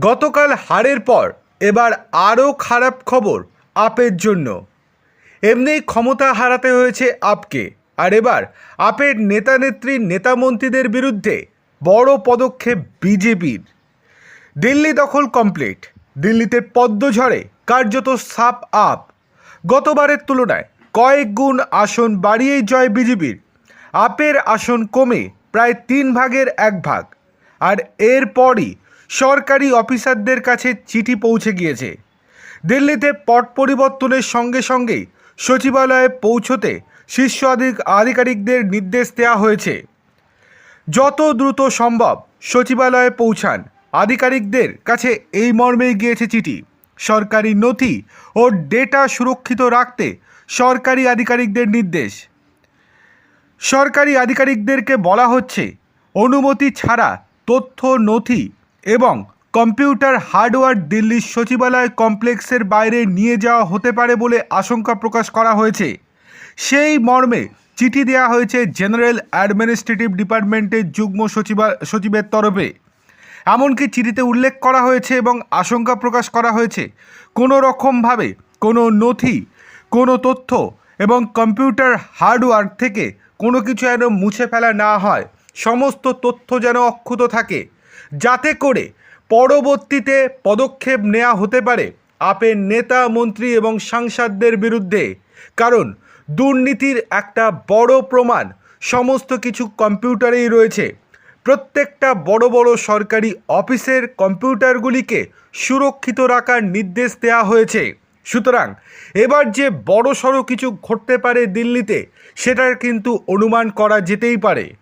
গতকাল হারের পর এবার আরও খারাপ খবর আপের জন্য। এমনি ক্ষমতা হারাতে হয়েছে আপকে। আর এবার আপের নেতা নেত্রী নেতা মন্ত্রীদের বিরুদ্ধে বড় পদক্ষেপ বিজেপির। দিল্লি দখল কমপ্লিট। দিল্লিতে পদ্ম ঝড়ে কার্যত সাপ আপ। গতবারের তুলনায় কয়েক গুণ আসন বাড়িয়েই জয় বিজেপির। আপের আসন কমে প্রায় তিন ভাগের এক ভাগ। আর এরপরই সরকারি অফিসারদের কাছে চিঠি পৌঁছে গিয়েছে। দিল্লিতে পট পরিবর্তনের সঙ্গে সঙ্গেই সচিবালয়ে পৌঁছতে শীর্ষ আধিক- আধিকারিকদের নির্দেশ দেওয়া হয়েছে। যত দ্রুত সম্ভব সচিবালয়ে পৌঁছান। আধিকারিকদের কাছে এই মর্মেই গিয়েছে চিঠি। সরকারি নথি ও ডেটা সুরক্ষিত রাখতে সরকারি আধিকারিকদের নির্দেশ। সরকারি আধিকারিকদেরকে বলা হচ্ছে, অনুমতি ছাড়া তথ্য নথি এবং কম্পিউটার হার্ডওয়্যার দিল্লির সচিবালয় কমপ্লেক্সের বাইরে নিয়ে যাওয়া হতে পারে বলে আশঙ্কা প্রকাশ করা হয়েছে। সেই মর্মে চিঠি দেওয়া হয়েছে জেনারেল অ্যাডমিনিস্ট্রেটিভ ডিপার্টমেন্টের যুগ্ম সচিবা, সচিবের তরফে। এমনকি চিঠিতে উল্লেখ করা হয়েছে এবং আশঙ্কা প্রকাশ করা হয়েছে, কোনো রকমভাবে কোনো নথি, কোনো তথ্য এবং কম্পিউটার হার্ডওয়্যার থেকে কোনো কিছু যেন মুছে ফেলা না হয়, সমস্ত তথ্য যেন অক্ষুত থাকে। যাতে করে পরবর্তীতে পদক্ষেপ নেওয়া হতে পারে আপের নেতা, মন্ত্রী এবং সাংসদদের বিরুদ্ধে। কারণ দুর্নীতির একটা বড় প্রমাণ সমস্ত কিছু কম্পিউটারেই রয়েছে। প্রত্যেকটা বড় বড় সরকারি অফিসের কম্পিউটারগুলিকে সুরক্ষিত রাখার নির্দেশ দেওয়া হয়েছে। সুতরাং এবার যে বড় সড়ো কিছু ঘটতে পারে দিল্লিতে, সেটার কিন্তু অনুমান করা যেতেই পারে।